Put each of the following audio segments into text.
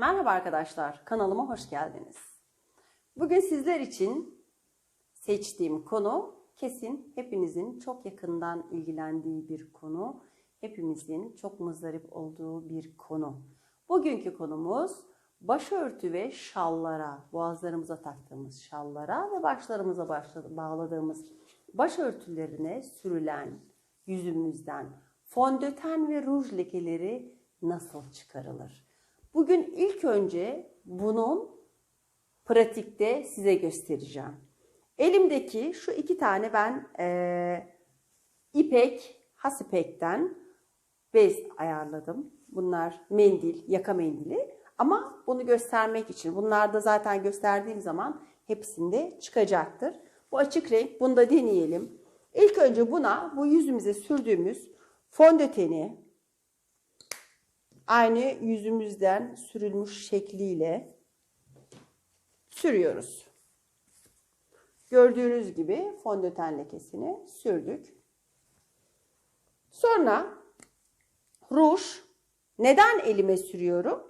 Merhaba arkadaşlar, kanalıma hoş geldiniz. Bugün sizler için seçtiğim konu kesin hepinizin çok yakından ilgilendiği bir konu. Hepimizin çok muzdarip olduğu bir konu. Bugünkü konumuz başörtü ve şallara, boğazlarımıza taktığımız şallara ve başlarımıza başla- bağladığımız başörtülerine sürülen yüzümüzden fondöten ve ruj lekeleri nasıl çıkarılır? Bugün ilk önce bunun pratikte size göstereceğim. Elimdeki şu iki tane ben eee, ipek, has ipekten bez ayarladım. Bunlar mendil, yaka mendili. Ama bunu göstermek için, bunlar da zaten gösterdiğim zaman hepsinde çıkacaktır. Bu açık renk, bunu da deneyelim. İlk önce buna, bu yüzümüze sürdüğümüz fondöteni, aynı yüzümüzden sürülmüş şekliyle sürüyoruz. Gördüğünüz gibi fondöten lekesini sürdük. Sonra ruj neden elime sürüyorum?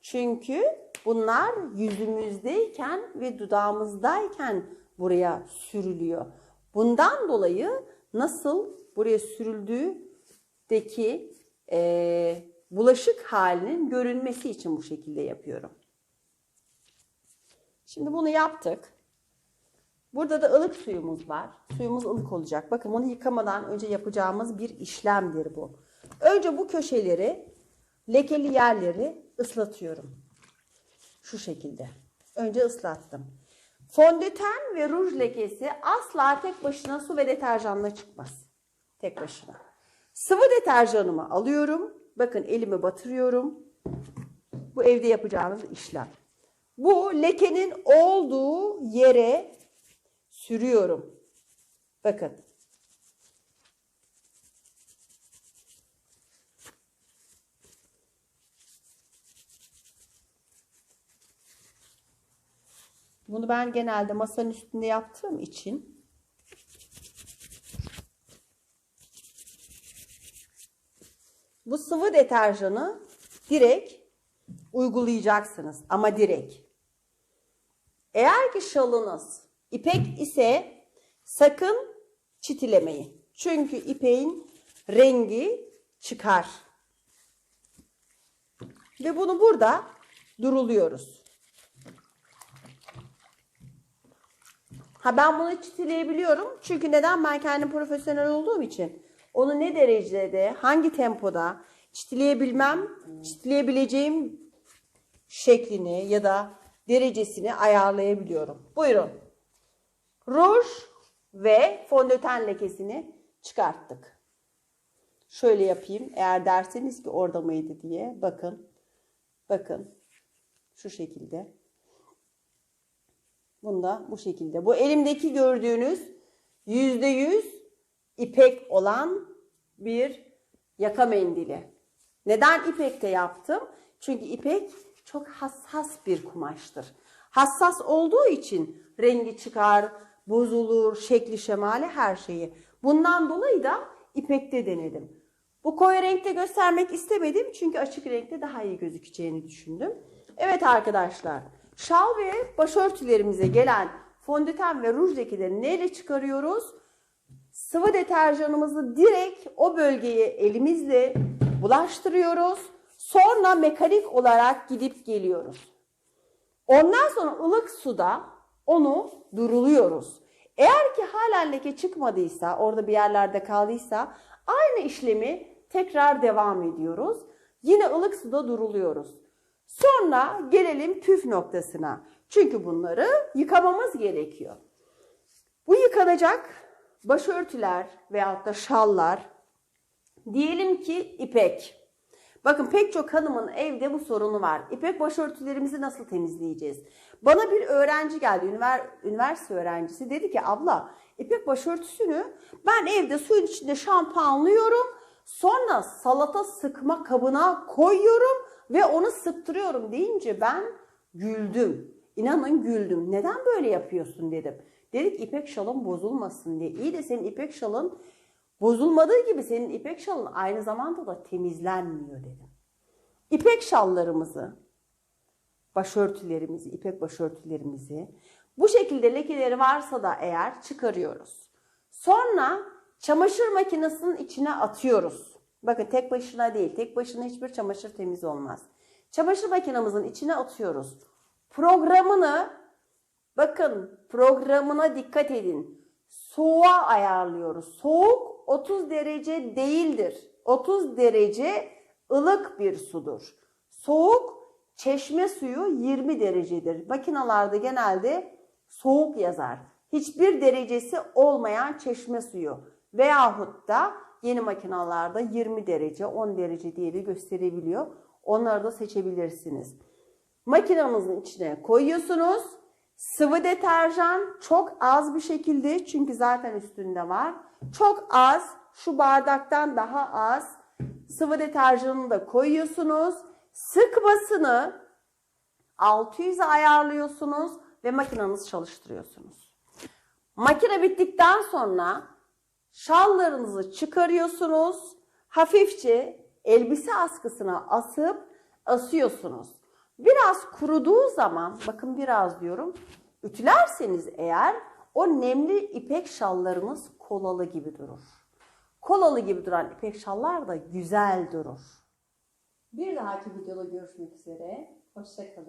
Çünkü bunlar yüzümüzdeyken ve dudağımızdayken buraya sürülüyor. Bundan dolayı nasıl buraya sürüldüğüdeki eee, bulaşık halinin görünmesi için bu şekilde yapıyorum. Şimdi bunu yaptık. Burada da ılık suyumuz var. Suyumuz ılık olacak. Bakın bunu yıkamadan önce yapacağımız bir işlemdir bu. Önce bu köşeleri, lekeli yerleri ıslatıyorum. Şu şekilde. Önce ıslattım. Fondöten ve ruj lekesi asla tek başına su ve deterjanla çıkmaz. Tek başına. Sıvı deterjanımı alıyorum. Bakın elimi batırıyorum. Bu evde yapacağımız işlem. Bu lekenin olduğu yere sürüyorum. Bakın. Bunu ben genelde masanın üstünde yaptığım için bu sıvı deterjanı direkt uygulayacaksınız ama direkt. Eğer ki şalınız ipek ise sakın çitilemeyin. Çünkü ipeğin rengi çıkar. Ve bunu burada duruluyoruz. Ha ben bunu çitileyebiliyorum. Çünkü neden? Ben kendim profesyonel olduğum için. Onu ne derecede, hangi tempoda çitileyebilmem, çitileyebileceğim şeklini ya da derecesini ayarlayabiliyorum. Buyurun. Ruj ve fondöten lekesini çıkarttık. Şöyle yapayım. Eğer derseniz ki orada mıydı diye. Bakın. Bakın. Şu şekilde. Bunda bu şekilde. Bu elimdeki gördüğünüz yüzde yüz ipek olan bir yaka mendili. Neden ipekte yaptım? Çünkü ipek çok hassas bir kumaştır. Hassas olduğu için rengi çıkar, bozulur, şekli şemali her şeyi. Bundan dolayı da ipekte denedim. Bu koyu renkte göstermek istemedim çünkü açık renkte daha iyi gözükeceğini düşündüm. Evet arkadaşlar, şal ve başörtülerimize gelen fondöten ve ruj lekelerini neyle çıkarıyoruz? Sıvı deterjanımızı direkt o bölgeye elimizle bulaştırıyoruz. Sonra mekanik olarak gidip geliyoruz. Ondan sonra ılık suda onu duruluyoruz. Eğer ki halen leke çıkmadıysa, orada bir yerlerde kaldıysa aynı işlemi tekrar devam ediyoruz. Yine ılık suda duruluyoruz. Sonra gelelim püf noktasına. Çünkü bunları yıkamamız gerekiyor. Bu yıkanacak başörtüler veyahut da şallar diyelim ki ipek. Bakın pek çok hanımın evde bu sorunu var. İpek başörtülerimizi nasıl temizleyeceğiz? Bana bir öğrenci geldi, ünivers- üniversite öğrencisi dedi ki abla ipek başörtüsünü ben evde suyun içinde şampuanlıyorum. Sonra salata sıkma kabına koyuyorum ve onu sıktırıyorum deyince ben güldüm. İnanın güldüm. Neden böyle yapıyorsun dedim. Dedik ipek şalın bozulmasın diye. İyi de senin ipek şalın bozulmadığı gibi senin ipek şalın aynı zamanda da temizlenmiyor dedim. İpek şallarımızı başörtülerimizi, ipek başörtülerimizi bu şekilde lekeleri varsa da eğer çıkarıyoruz. Sonra çamaşır makinesinin içine atıyoruz. Bakın tek başına değil, tek başına hiçbir çamaşır temiz olmaz. Çamaşır makinemizin içine atıyoruz. Programını bakın programına dikkat edin. Soğuğa ayarlıyoruz. Soğuk 30 derece değildir. 30 derece ılık bir sudur. Soğuk çeşme suyu 20 derecedir. Makinalarda genelde soğuk yazar. Hiçbir derecesi olmayan çeşme suyu veyahut da yeni makinalarda 20 derece 10 derece diye de gösterebiliyor. Onları da seçebilirsiniz. Makinenizin içine koyuyorsunuz. Sıvı deterjan çok az bir şekilde çünkü zaten üstünde var. Çok az şu bardaktan daha az sıvı deterjanını da koyuyorsunuz. Sıkmasını 600'e ayarlıyorsunuz ve makinenizi çalıştırıyorsunuz. Makine bittikten sonra şallarınızı çıkarıyorsunuz. Hafifçe elbise askısına asıp asıyorsunuz. Biraz kuruduğu zaman, bakın biraz diyorum, ütülerseniz eğer o nemli ipek şallarımız kolalı gibi durur. Kolalı gibi duran ipek şallar da güzel durur. Bir dahaki videoda görüşmek üzere. Hoşçakalın.